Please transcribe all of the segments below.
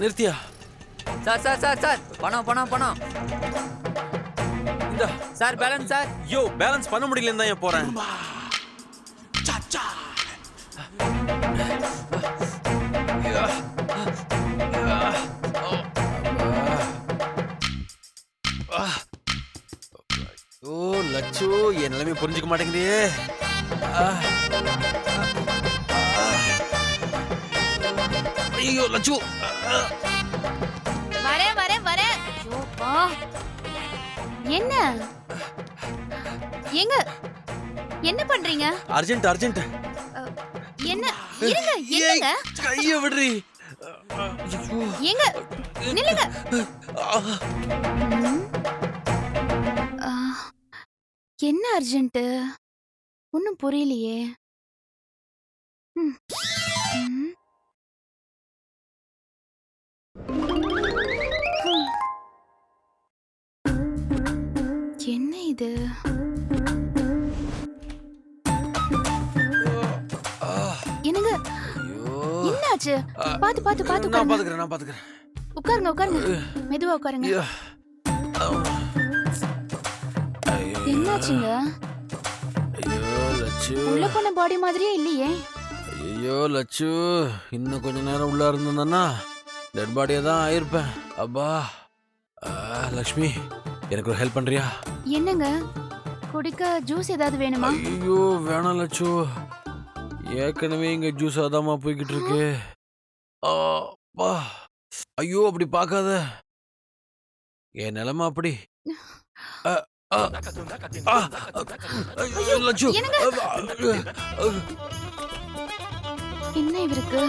நிறுத்தியா? Sir sir sir sir. பணம் பணம் பணம். இந்த. Sir balance sir. யோ பேலன்ஸ் பண்ண முடியலன்னு தான் ஏன் போறேன்? ஓ லட்சு என் நிலைமை புரிஞ்சுக்க மாட்டேங்குதே. ஐயோ லட்சு. வரேன் வரேன் வரேன் ஐயோ, பா. என்ன? எங்க? என்ன பண்றீங்க? Urgent urgent. என்ன? இருங்க என்னங்க? கைய விடுறி. எங்க? நில்லுங்க. என்ன அர்ஜென்ட் ஒன்னும் புரியலையே. ம். என்ன இது. என்னங்க என்னாச்சு? பாத்து பாத்து பாத்து நான் பாத்துக்கிறேன் நான் பாத்துக்கிறேன். உட்காருங்க உட்காருங்க. மெதுவா உட்காருங்க. என்னாச்சுங்க? உள்ள போன பாடி மாதிரியே இல்லையே. ஐயோ லட்சு இன்னும் கொஞ்ச நேரம் உள்ள இருந்தேன்னா டெட் பாடியா தான் ஆயிருப்பேன். அப்பா. லக்ஷ்மி எனக்கு ஒரு ஹெல்ப் பண்றியா? என்னங்க? குடிக்க ஜூஸ் ஏதாவது வேணுமா? ஐயோ வேணாம் லட்சு. ஏற்கனவே இங்க ஜூஸ் அதாம்மா போய்கிட்டு இருக்கு அப்பா. ஐயோ அப்படி பார்க்காத. என் நிலைமை அப்படி. லட்சு. என்ன இவருக்கு?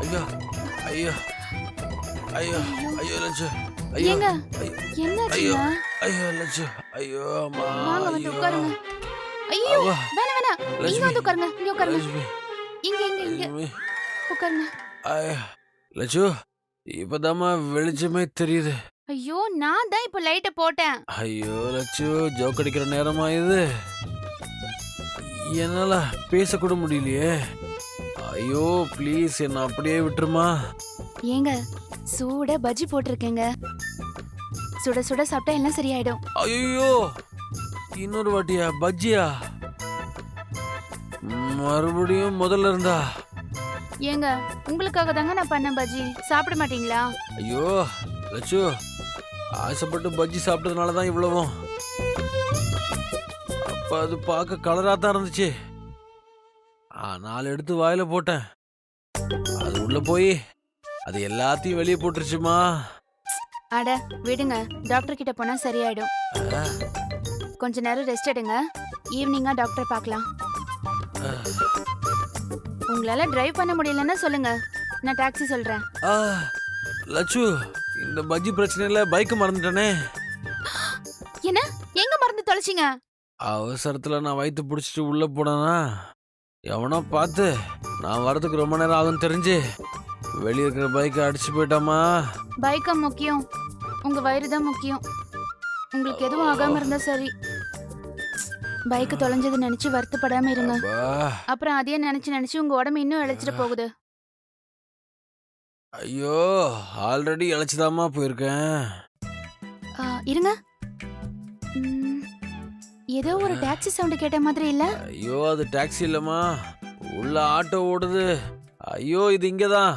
ஐயோ ஐயோ ஐயோ ஐயோ லட்சு ஐயோ ஏங்க ஐயோ ஐயோ லட்சு ஐயோ அம்மா வாங்க வந்து. உட்காருங்க ஐயோ. வேணாம் வேணாம் இங்க. வந்து உட்காருங்க இங்க உட்காருங்க இங்க இங்க இங்க உட்காருங்க ஐயோ இப்பதாம்மா வெளிச்சமே தெரியுது ஐயோ நான் தான் இப்ப லைட்ட போட்டேன். ஐயோ லட்சு ஜோக் அடிக்கிற நேரமா இது? என்னால பேசக்கூட முடியலையே. ஐயோ ப்ளீஸ் என்ன அப்படியே விட்டுருமா? ஏங்க சூட பஜ்ஜி போட்டிருக்கேங்க. சுட சுட சாப்பிட்டா எல்லாம் சரியாயிடும். ஐயோ இன்னொரு வாட்டியா பஜ்ஜியா? மறுபடியும் முதல்ல இருந்தா? ஏங்க உங்களுக்காக தாங்க நான் பண்ணேன் பஜ்ஜி. சாப்பிட மாட்டீங்களா? ஐயோ லட்சு ஆசைப்பட்டு பஜ்ஜி சாப்பிட்டதுனால தான் இவ்வளவும். அப்ப அது பார்க்க கலரா தான் இருந்துச்சு. ஆ, நாலு எடுத்து வாயில போட்டேன். அது உள்ள போய் அது எல்லாத்தையும் வெளியே போட்டுருச்சுமா. அட விடுங்க. டாக்டர் கிட்ட போனா சரியாயிடும். கொஞ்ச நேரம் ரெஸ்ட் எடுங்க. ஈவினிங்கா டாக்டர் பார்க்கலாம். உங்களால டிரைவ் பண்ண முடியலன்னா சொல்லுங்க. நான் டாக்ஸி சொல்றேன். லட்சு இந்த பஜ்ஜி பிரச்சனையில பைக் மறந்துட்டேனே. என்ன? எங்க மறந்து தொலைச்சிங்க? அவசரத்துல நான் வயிற்று பிடிச்சிட்டு உள்ள போனேனா? எவனோ பார்த்து நான் வரதுக்கு ரொம்ப நேரம் ஆகும் தெரிஞ்சு வெளியே இருக்கிற பைக்கை அடிச்சு போயிட்டாமா பைக்கா முக்கியம். உங்க வயிறு தான் முக்கியம். உங்களுக்கு எதுவும் ஆகாம இருந்தா சரி. பைக் தொலைஞ்சது நினைச்சு வருத்தப்படாம இருங்க. அப்பா, அப்புறம் அதையே நினைச்சு நினைச்சு உங்க உடம்பு இன்னும் இழைச்சிட்டு போகுது. ஐயோ ஆல்ரெடி இழைச்சிதாம்மா போயிருக்கேன். ஆ, இருங்க. ம், ஏதோ ஒரு டாக்ஸி சவுண்ட் கேட்ட மாதிரி இல்ல? ஐயோ அது டாக்ஸி இல்லம்மா. உள்ள ஆட்டோ ஓடுது. ஐயோ இது இங்கதான்.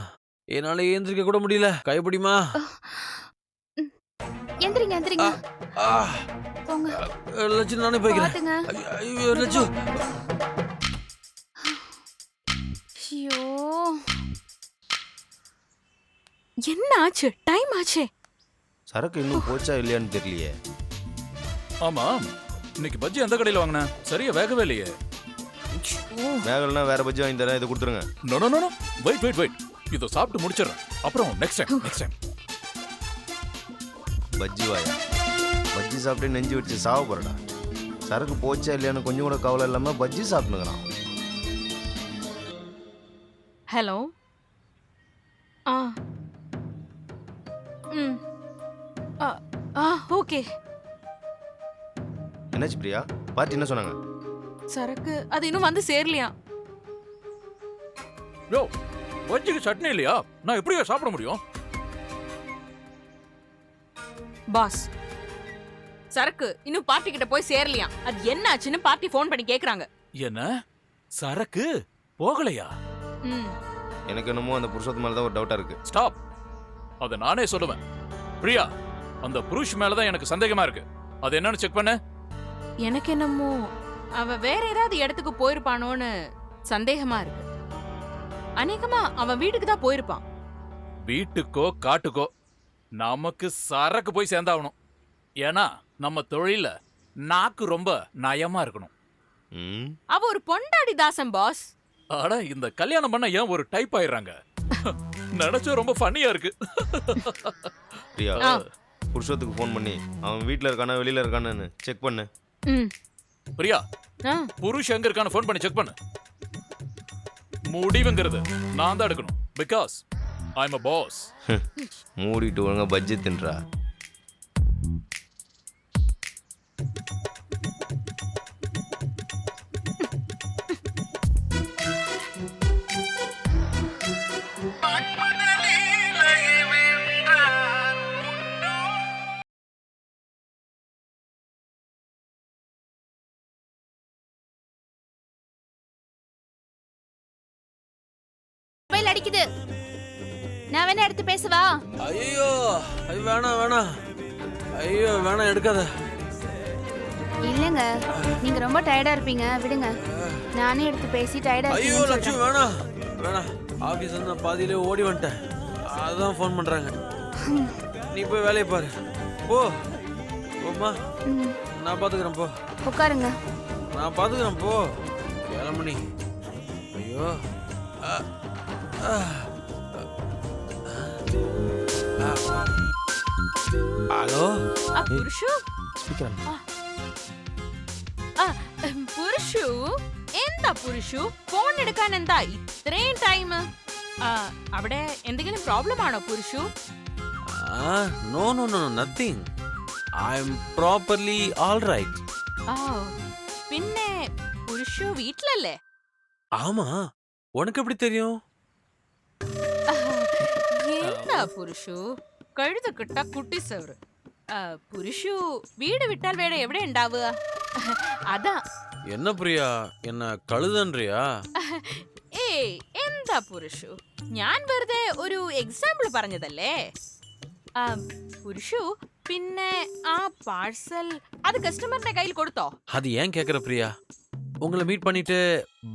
என்னால ஏந்திரிக்க கூட முடியல. கைப்பிடிமா எந்திரிங்க எந்திரிங்க. போங்க. லட்சு நானே போய்க்கிறேன். பாத்துங்க. ஐயோ, ஐயோ என்ன ஆச்சு? டைம் ஆச்சே. சரக்கு இன்னும் போச்சா இல்லையான்னு தெரியலையே. ஆமா இன்னைக்கு பஜ்ஜி எந்த கடையில வாங்கின சரியா வேகவே இல்லையே. வேகலைன்னா வேற பஜ்ஜி வாங்கி தரேன் இதை கொடுத்துருங்க. No no no wait wait wait இதை சாப்பிட்டு முடிச்சிடுறேன். அப்புறம் next time next time bajji வாயா? பஜ்ஜி சாப்பிட்டு நெஞ்சு வச்சு சாவ போறடா. சரக்கு போச்சா இல்லையான்னு கொஞ்சம் கூட கவலை இல்லாம பஜ்ஜி சாப்பிட்டுக்கிறான் ஹலோ ஆ. ம். ஆ ஆ ஓகே. என்னாச்சு பிரியா? பார்ட்டி என்ன சொன்னாங்க? சரக்கு அது இன்னும் வந்து சேரலையா? யோ பஜ்ஜிக்கு சட்னி இல்லையா? நான் எப்படியா சாப்பிட முடியும்? பாஸ் சரக்கு இன்னும் பார்ட்டி கிட்ட போய் சேரலையா? அது என்ன ஆச்சுன்னு பார்ட்டி ஃபோன் பண்ணி கேக்குறாங்க. என்ன? சரக்கு? போகலையா? ம். எனக்கு என்னமோ அந்த புருஷத்து மேலே தான் ஒரு டவுட்டாக இருக்கு. ஸ்டாப் அத நானே சொல்லுவேன். பிரியா அந்த புருஷ் மேல தான் எனக்கு சந்தேகமா இருக்கு. அது என்னன்னு செக் பண்ணு. எனக்கு என்னமோ அவ வேற ஏதாவது இடத்துக்கு போயிருப்பானோன்னு சந்தேகமா இருக்கு. அநேகமா அவன் வீட்டுக்கு தான் போயிருப்பான். வீட்டுக்கோ காட்டுக்கோ நமக்கு சரக்கு போய் சேர்ந்தாகணும். ஏன்னா நம்ம தொழில நாக்கு ரொம்ப நயமா இருக்கணும். ம். அவ ஒரு பொண்டாடி தாசன் பாஸ் ஆனா இந்த கல்யாணம் பண்ண ஏன் ஒரு டைப் ஆயிடுறாங்க? நினைச்சா ரொம்ப ஃபன்னியா இருக்கு. பிரியா. புருஷத்துக்கு ஃபோன் பண்ணி அவன் வீட்டில் இருக்கானா வெளியில் இருக்கானு செக் பண்ணு. ம். பிரியா ஆ. புருஷ் எங்க இருக்கான்னு ஃபோன் பண்ணி செக் பண்ணு. முடிவுங்கிறது நான் தான் எடுக்கணும். Because I am a boss மூடிட்டு ஒழுங்கா பஜ்ஜி தின்றா. மொபைல் அடிக்குது நான் வேணா எடுத்து பேசவா? ஐயோ ஐயோ வேணாம் வேணாம் ஐயோ வேணாம் எடுக்காத. இல்லங்க நீங்க ரொம்ப டயர்டா இருப்பீங்க விடுங்க. நானே எடுத்து பேசி டயர்டா ஐயோ சொல்றேன். வேணாம் வேணாம் ஆஃபீஸ் வந்து பாதியிலே ஓடி வந்துட்டேன். அதான் ஃபோன் பண்றாங்க. நீ போய் வேலையை பாரு. போ. போம்மா. நான் பாத்துக்கிறேன் போ. உட்காருங்க. நான் பாத்துக்கிறேன் போ. நீ ஐயோ. ஆ, ஆ, ஆ. ஹலோ ಆ ಪುರುಷು ஸ்பீக்கர் ಆ, ಪುರುಷು എന്താ പുരുഷു ഫോൺ എടുക്കാൻ എന്താ ഇത്രയും ടൈം അവിടെ എന്തെങ്കിലും പ്രോബ്ലം ആണോ Purushu no no no nothing I am properly all right ആ പിന്നെ പുരുഷു വീട്ടിലല്ലേ ஆமா உனக்கு எப்படி தெரியும் എന്താ പുരുഷു കഴുത കിട്ട കുട്ടി സവറ് പുരുഷു വീട് വിട്ടാൽ വേണ എവിടെ ഉണ്ടാവുക അതാ എന്ന പ്രിയ എന്ന കഴുതൻറിയാ ഏയ് എന്താ പുരുഷു ഞാൻ വെറുതെ ഒരു എക്സാമ്പിൾ പറഞ്ഞതല്ലേ പുരുഷു പിന്നെ ആ പാഴ്സൽ അത് കസ്റ്റമറിന്റെ കയ്യിൽ കൊടുത്തോ അത് ഏൻ കേക്കற പ്രിയ உங்களை மீட் பண்ணிட்டு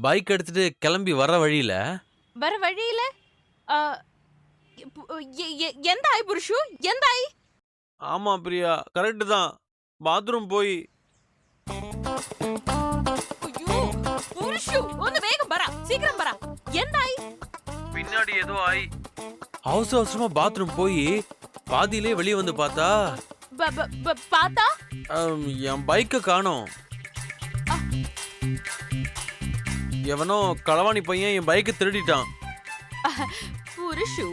பைக் எடுத்துட்டு கிளம்பி வர வழியில வர வழியில எந்த ஆய் புருஷு? எந்த ஆய் ஆமா பிரியா கரெக்ட் தான். பாத்ரூம் போய். ஐயோ புருஷு ஒன்னு வேகம் பரா சீக்கிரம் பரா எந்த ஆய் பின்னாடி ஏதோ ஆய். அவசர அவசரமா பாத்ரூம் போய் பாதியிலே வெளியே வந்து பார்த்தா. பார்த்தா? என் பைக்கை காணோம். எவனோ களவாணி பையன் என் பைக்கை திருடிட்டான். புருஷு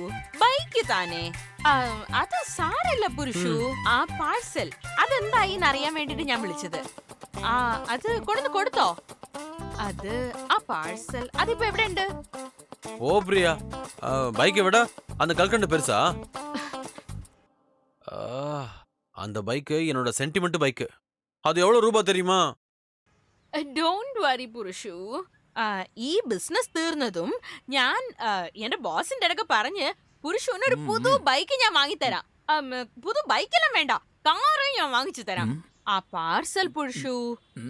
ബൈക്ക് താനേ ആ, അത് സാരല്ല പുരുഷു ആ പാഴ്സൽ അതെന്തായി അറിയാൻ വേണ്ടിട്ട് ഞാൻ വിളിച്ചത് ആ അത് കൊടുന്ന് കൊടുത്തോ അത് ആ പാഴ്സൽ അതിപ്പോ എവിടെ ഉണ്ട് ஓ பிரியா ஆ, பைக்கை விட அந்த கல்கண்டு பெருசா ஆ, அந்த பைக்கு என்னோட சென்டிமெண்ட் பைக்கு அது எவ்வளவு ரூபாய் தெரியுமா ഡോണ്ട് വറി പുരുഷു ആ, ഈ ബിസിനസ് തീർന്നതും ഞാൻ ആ, എന്റെ ബോസിന്റെ അടുക്ക പറഞ്ഞ് പുരുഷുവിന് ഒരു പുതു ബൈക്ക് ഞാൻ വാങ്ങിത്തരാം ആം, പുതു ബൈക്കെല്ലാം വേണ്ട കാറ് ഞാൻ വാങ്ങിച്ചു തരാം ഉം. ആ പാഴ്സൽ പുരുഷു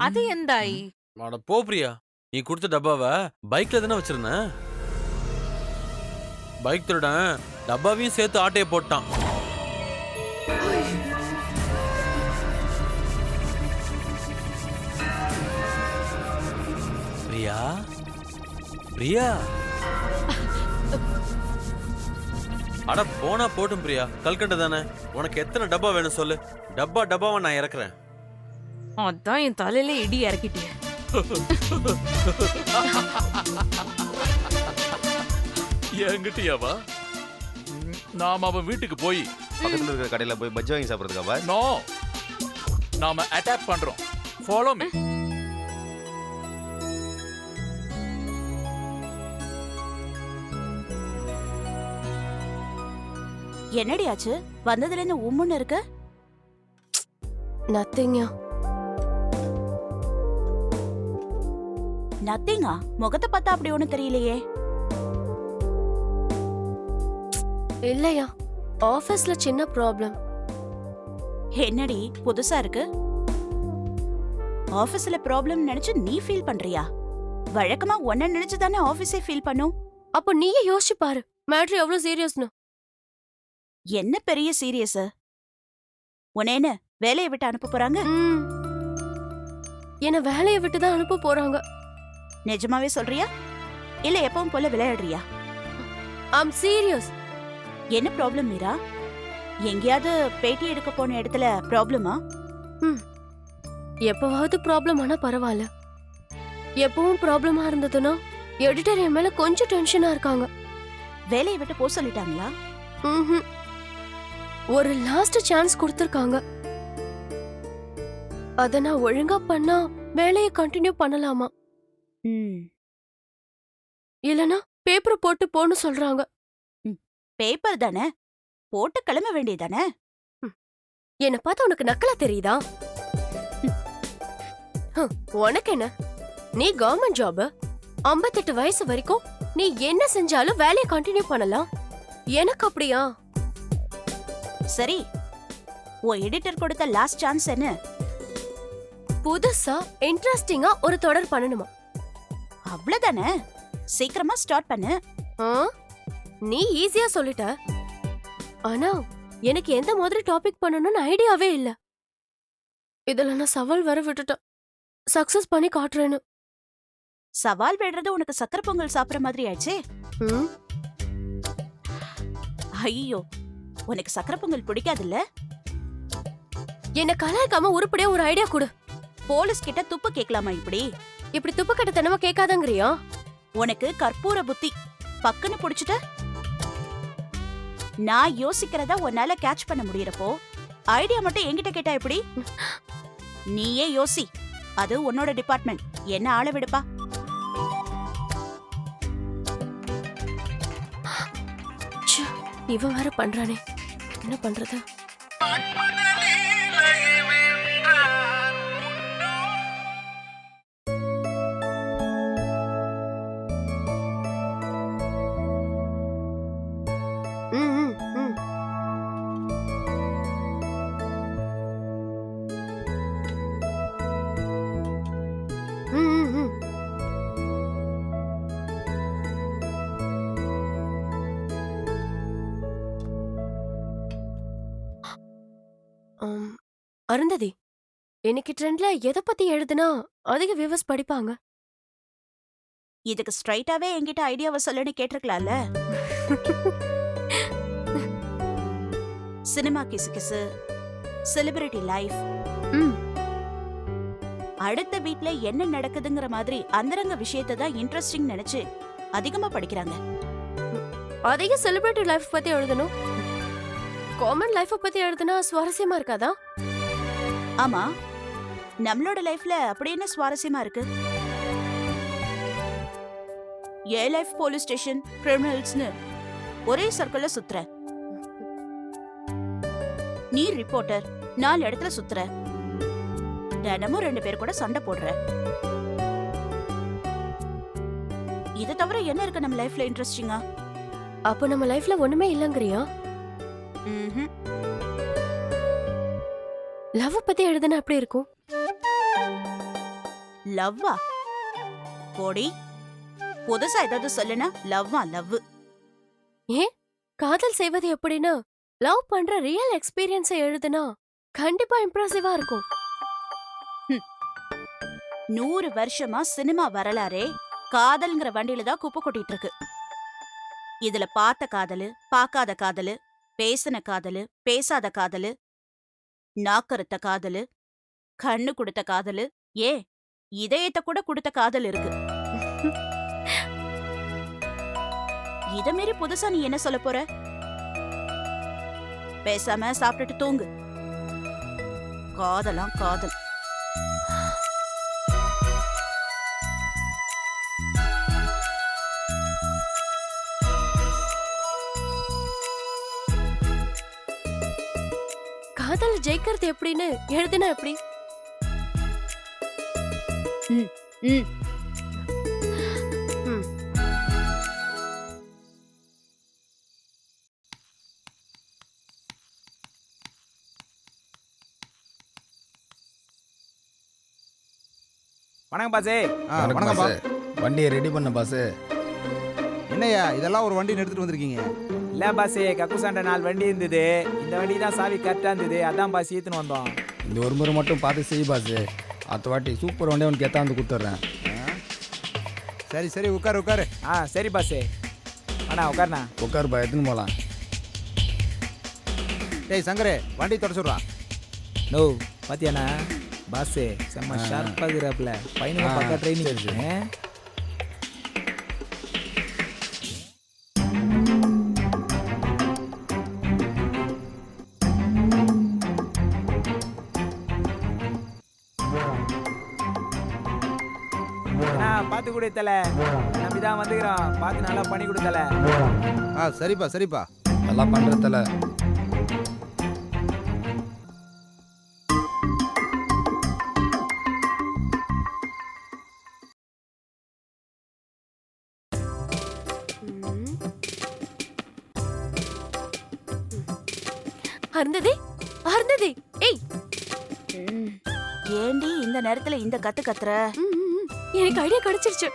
അത് എന്തായി அட போ பிரியா நீ கொடுத்த டப்பாவை பைக்ல தானே வச்சிருந்தேன் பைக் திருடன் டப்பாவையும் சேர்த்து ஆட்டையை போட்டான் பிரியா பிரியா அட போனா போட்டும் பிரியா. கல்கண்டு தானே? உனக்கு எத்தனை டப்பா வேணும் சொல்லு. டப்பா டப்பாவை நான் இறக்குறேன். அதான் என் தலையில இடி இறக்கிட்டே என்கிட்டயாவா? நாம அவன் வீட்டுக்கு போய். பக்கத்தில் இருக்கிற கடையில் போய் பஜ்ஜி வாங்கி சாப்பிட்றதுக்கா பாஸ் நோ நாம அட்டாக் பண்றோம். Follow me. என்னடி ஆச்சு? வந்ததுல இருந்து உம்முன்னு இருக்க? நத்திங்கா நத்திங்கா முகத்தை பார்த்தா அப்படி ஒண்ணும் தெரியலையே. இல்லையா? ஆபீஸ்ல சின்ன ப்ராப்ளம் என்னடி? புதுசா இருக்கு? ஆபீஸ்ல ப்ராப்ளம் நினைச்சு நீ ஃபீல் பண்றியா? வழக்கமா உன்ன நினைச்சு தானே ஆபீஸே ஃபீல் பண்ணும்? அப்போ நீயே யோசிச்சு பாரு. மேட்ரு எவ்வளவு சீரியஸ்னு என்ன பெரிய சீரியஸ்? உனேன்னு வேலையை விட்டு அனுப்ப போறாங்க? ம். என்ன வேலையை விட்டு தான் அனுப்ப போறாங்க. நிஜமாவே சொல்றியா? இல்ல எப்பவும் போல விளையாடுறியா? ஐம் சீரியஸ் என்ன ப்ராப்ளம் மீரா? எங்கேயாவது பேட்டி எடுக்க போன இடத்துல ப்ராப்ளமா எப்பவாவது ப்ராப்ளம் ஆனா பரவாயில்ல. எப்பவும் ப்ராப்ளமா இருந்ததுன்னா எடிட்டர் என் மேல கொஞ்சம் டென்ஷனா இருக்காங்க. வேலையை விட்டு போக சொல்லிட்டாங்களா? ம்ஹும். ஒரு லாஸ்ட் சான்ஸ் கொடுத்திருக்காங்க. அத நான் ஒழுங்கா பண்ணா வேலையை கண்டினியூ பண்ணலாமா? ம். இல்லனா பேப்பர் போட்டு போன்னு சொல்றாங்க. பேப்பர் தானே? போட்டு கிளம்ப வேண்டியதானே? என்ன பார்த்தா உனக்கு நக்கலா தெரியுதா? உனக்கு என்ன? நீ கவர்மெண்ட் ஜாப் 58 வயசு வரைக்கும் நீ என்ன செஞ்சாலும் வேலையை கண்டினியூ பண்ணலாம். எனக்கு அப்படியா? சரி உன் எடிட்டர் கொடுத்த லாஸ்ட் சான்ஸ் என்ன? புதுசா இன்ட்ரெஸ்டிங்கா ஒரு தொடர் பண்ணணுமா? அவ்வளவுதானே? சீக்கிரமா ஸ்டார்ட் பண்ணு. ஆ? நீ ஈஸியா சொல்லிட்ட. ஆனா எனக்கு எந்த மாதிரி டாபிக் பண்ணணும்னு ஐடியாவே இல்ல. இதுல நான் சவால் வர விட்டுட்டேன். சக்சஸ் பண்ணி காட்டுறேன்னு. சவால் விடுறது உனக்கு சக்கரை பொங்கல் சாப்பிடுற மாதிரி ஆயிடுச்சே. ம், ஐயோ உனக்கு சக்கரை பொங்கல் பிடிக்காதுல்ல? என்ன கலாய்க்காம உருப்படியா ஒரு ஐடியா கொடு. போலீஸ் கிட்ட துப்பு கேட்கலாமா இப்படி? இப்படி துப்பு கட்டத்தனமா கேட்காதங்கிறியா? உனக்கு கற்பூர புத்தி. பக்குன்னு புடிச்சிட்ட? நான் யோசிக்கிறத உன்னால கேட்ச் பண்ண முடியறப்போ ஐடியா மட்டும் என்கிட்ட கேட்டா எப்படி? நீயே யோசி. அது உன்னோட டிபார்ட்மெண்ட் என்ன ஆள விடுப்பா? இவன் வேற பண்றானே. என்ன பண்றது? இன்னைக்கு ட்ரெண்ட்ல எதை பத்தி எழுதுனா அதிக வியூவர்ஸ் படிப்பாங்க. இதுக்கு ஸ்ட்ரைட்டாவே என்கிட்ட ஐடியாவை சொல்லுன்னு கேட்டிருக்கலாம்ல. சினிமா கிசு கிசு செலிபிரிட்டி லைஃப் ம். அடுத்த வீட்ல என்ன நடக்குதுங்கிற மாதிரி அந்தரங்க விஷயத்தை தான் இன்ட்ரெஸ்டிங் நினைச்சு அதிகமா படிக்கிறாங்க. அதிக செலிபிரிட்டி லைஃப் பத்தி எழுதணும். காமன் லைஃப் பத்தி எழுதுனா சுவாரஸ்யமா இருக்காதா? ஆமா. நம்மளோட லைஃப்ல அப்படி என்ன சுவாரஸ்யமா இருக்கு? ஏ லைஃப் போலீஸ் ஸ்டேஷன் கிரிமினல்ஸ்னு ஒரே சர்க்கிள்ல சுத்துற. நீ ரிப்போர்ட்டர் நாலு இடத்துல சுத்துற. தினமும் ரெண்டு பேர் கூட சண்டை போடுற. இது தவிர என்ன இருக்கு நம்ம லைஃப்ல இன்ட்ரெஸ்டிங்கா அப்போ நம்ம லைஃப்ல ஒண்ணுமே இல்லங்கறியா. லவ் பத்தி எழுதுனா எப்படி இருக்கும்? லவ்வா? போடி. புதுசா ஏதாவது சொல்லுனா லவ்வா லவ் காதல் செய்வது எப்படின்னா லவ் பண்ற ரியல் எக்ஸ்பீரியன்ஸை எழுதுனா கண்டிப்பா இம்ப்ரெசிவா இருக்கும். நூறு வருஷமா சினிமா வரலாறே காதல்ங்கிற வண்டியில தான் குப்பை கொட்டிட்டு இருக்கு. இதுல பார்த்த காதலு பார்க்காத காதலு பேசின காதலு பேசாத காதலு நாக்கறுத்த காதலு கண்ணு கொடுத்த காதலு ஏ இதயத்தை கூட கொடுத்த காதல் இருக்கு. இத மாரி புதுசா நீ என்ன சொல்ல போற? பேசாம சாப்பிட்டுட்டு தூங்கு. காதலாம் காதல். காதல் ஜெயிக்கிறது எப்படின்னு எழுதினா எப்படி? ம் ம். வணக்கம் பாசே. ஆ வணக்கம்ப்பா வண்டியை ரெடி பண்ண பாஸ் என்னய்யா இதெல்லாம் ஒரு வண்டி எடுத்துட்டு வந்திருக்கீங்க? இல்ல பாசே கக்குசாண்ட நாலு வண்டி இருந்தது. இந்த வண்டி தான் சாவி கரெக்டா இருந்தது. அதான் பாஸ் ஈத்துன்னு வந்தோம். இந்த ஒரு முறை மட்டும் பார்த்து செய் பாஸ் அடுத்த வாட்டி சூப்பர் வண்டி உனக்கு எத்தாந்து கொடுத்துட்றேன். சரி சரி உட்காரு உட்காரு. ஆ சரி பாசே. அண்ணா உட்காருண்ணா. உட்காருப்பா எடுத்துன்னு போகலாம் டேய் சங்கரே வண்டி தொடச்சுட்றா நோ பாத்தியாண்ணா பாசே செம்ம. ஷார்ப்பாக இருக்கிறாப்புல. பையனுக்கு பக்கா ட்ரைனிங் சரி. தல நம்பி தான் வந்துக்கிறோம் பார்த்து நல்லா பண்ணி கொடு தல ஆ சரிப்பா சரிப்பா நல்லா பண்ணுறதில்ல ம். அருந்ததி அருந்ததி ஏய். ஏண்டி இந்த நேரத்துல இந்த கத்து கத்துற. எனக்கு ஐடியா கிடைச்சிருச்சு.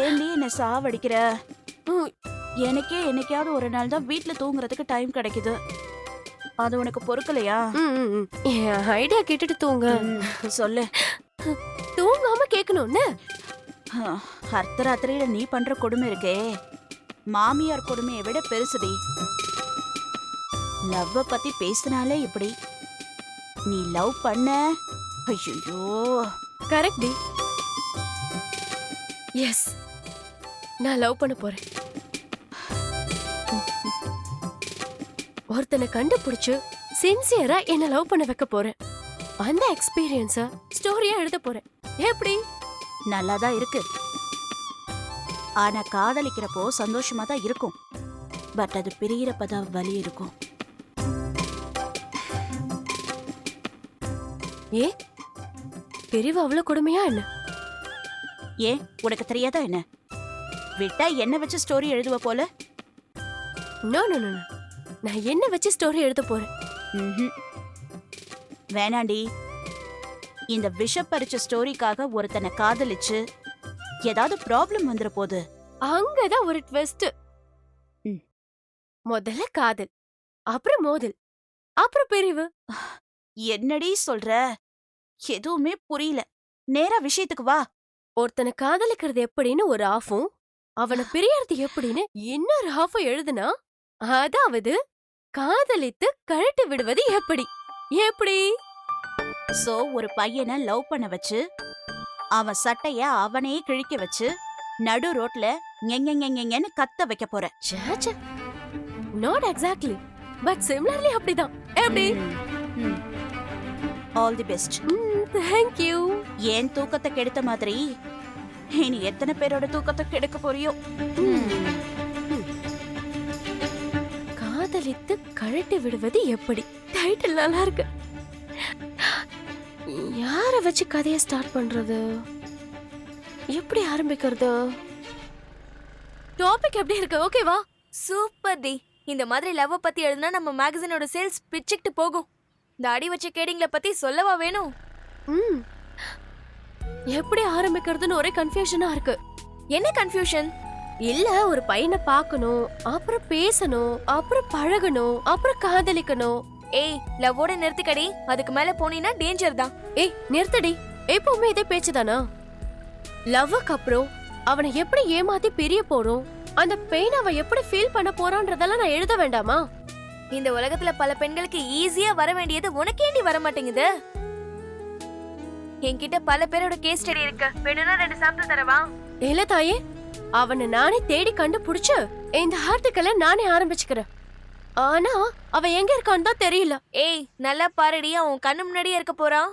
ஏண்டி என்ன சாவடிக்கிற? எனக்கே என்னைக்காவது ஒரு நாள் தான் வீட்ல தூங்குறதுக்கு டைம் கிடைக்குது. அது உனக்கு பொறுக்கலையா. என் ஐடியா கேட்டுட்டு தூங்க. சொல்லு. தூங்காம கேட்கணும்னு அர்த்தராத்திரியில நீ பண்ற கொடுமை இருக்கே. மாமியார் கொடுமையை விட பெருசுடி. லவ்வ பத்தி பேசினாலே இப்படி. நீ லவ் பண்ண ஐயோ கரெக்ட் டி. எஸ் நான் லவ் பண்ண போறேன். ஒருத்தனை கண்டுபிடிச்சு சின்சியரா என்ன லவ் பண்ண வைக்க போறேன். அந்த எக்ஸ்பீரியன்ஸ ஸ்டோரியா எழுத போறேன். எப்படி? நல்லாதான் இருக்கு. ஆனா காதலிக்கிறப்போ சந்தோஷமா தான் இருக்கும். பட் அது பிரியறப்பதான் வலி இருக்கும். ஏ? பிரிவு அவ்வளவு கொடுமையா என்ன? ஏன்? உனக்கு தெரியாதா என்ன? விட்டா என்ன வச்சு ஸ்டோரி எழுதுவ போல? நோ நோ நோ நான் என்ன வச்சு ஸ்டோரி எழுத போறேன். வேணாண்டி. இந்த விஷப்பறிச்ச ஸ்டோரிக்காக ஒருத்தனை காதலிச்சு ஏதாவது ப்ராப்ளம் வந்துற போது. அங்கதான் ஒரு ட்விஸ்ட் ம். முதல்ல காதல் அப்புறம் மோதல் அப்புறம் பிரிவு. என்னடி சொல்ற? எதுவுமே புரியல. நேரா விஷயத்துக்கு வா. ஒருத்தனை காதலிக்கிறது எப்படின்னு ஒரு ஆஃபும் அவனை பிரியறது எப்படின்னு இன்னொரு ஆஃபும் எழுதுனா அதாவது காதலித்து கழட்டி விடுவது எப்படி? எப்படி? சோ ஒரு பையனை லவ் பண்ண வச்சு அவன் சட்டைய அவனே கிழிக்க வச்சு நடு ரோட்ல ஞெங்கன்னு கத்த வைக்க போற. நாட் எக்ஸாக்ட்லி பட் சிமிலர்லி அப்படிதான். எப்படி? All the best thank you ஏன் தூக்கத்தை கெடுத்த மாதிரி? இனி எத்தனை பேரோட தூக்கத்தை கெடுக்க போறியோ? காதலித்து கழட்டி விடுவது எப்படி? டைட்டில் நல்லா இருக்கு. யார வச்சு கதையை ஸ்டார்ட் பண்றது? எப்படி ஆரம்பிக்கிறது? டாபிக் எப்படி இருக்கு? ஓகேவா சூப்பர் டி. இந்த மாதிரி லவ் பத்தி எழுதுனா நம்ம மேகசினோட சேல்ஸ் பிச்சுக்கிட்டு போகும். அடி வச்ச கேடிங்ல பத்தி சொல்லவா வேணும் ம். எப்படி ஆரம்பிக்கிறதுன்னு ஒரே கன்ஃபியூஷனா இருக்கு. என்ன கன்ஃபியூஷன் இல்ல ஒரு பையனை பார்க்கணும் அப்புறம் பேசணும் அப்புறம் பழகணும் அப்புறம் காதலிக்கணும். ஏய் லவ்வோட நிறுத்திக்கடி. அதுக்கு மேல போனீன்னா டேஞ்சர் தான். ஏய் நிறுத்தடி. எப்பவுமே இதே பேச்சுதானா லவ்வுக்கு அப்புறம் அவனை எப்படி ஏமாத்தி பிரிய போறோம்? அந்த பெயின் அவ எப்படி ஃபீல் பண்ண போறான்றதெல்லாம் நான் எழுத வேண்டாமா? இந்த உலகத்துல பல பெண்களுக்கு ஈஸியா வர வேண்டியது உனக்கேண்டி வர மாட்டேங்குது? என்கிட்ட பல பேரோட கேஸ் ஸ்டடி இருக்கு. வேணும்னா ரெண்டு சாம்பிள் தரவா? இல்ல தாயே அவனை நானே தேடி கண்டுபிடிச்சு இந்த ஆர்டிக்கலை நானே ஆரம்பிச்சுக்கிறேன். ஆனா அவன் எங்க இருக்கான்னு தான் தெரியல. ஏய் நல்லா பாருடி அவன் கண்ணு முன்னாடியே இருக்க போறான்.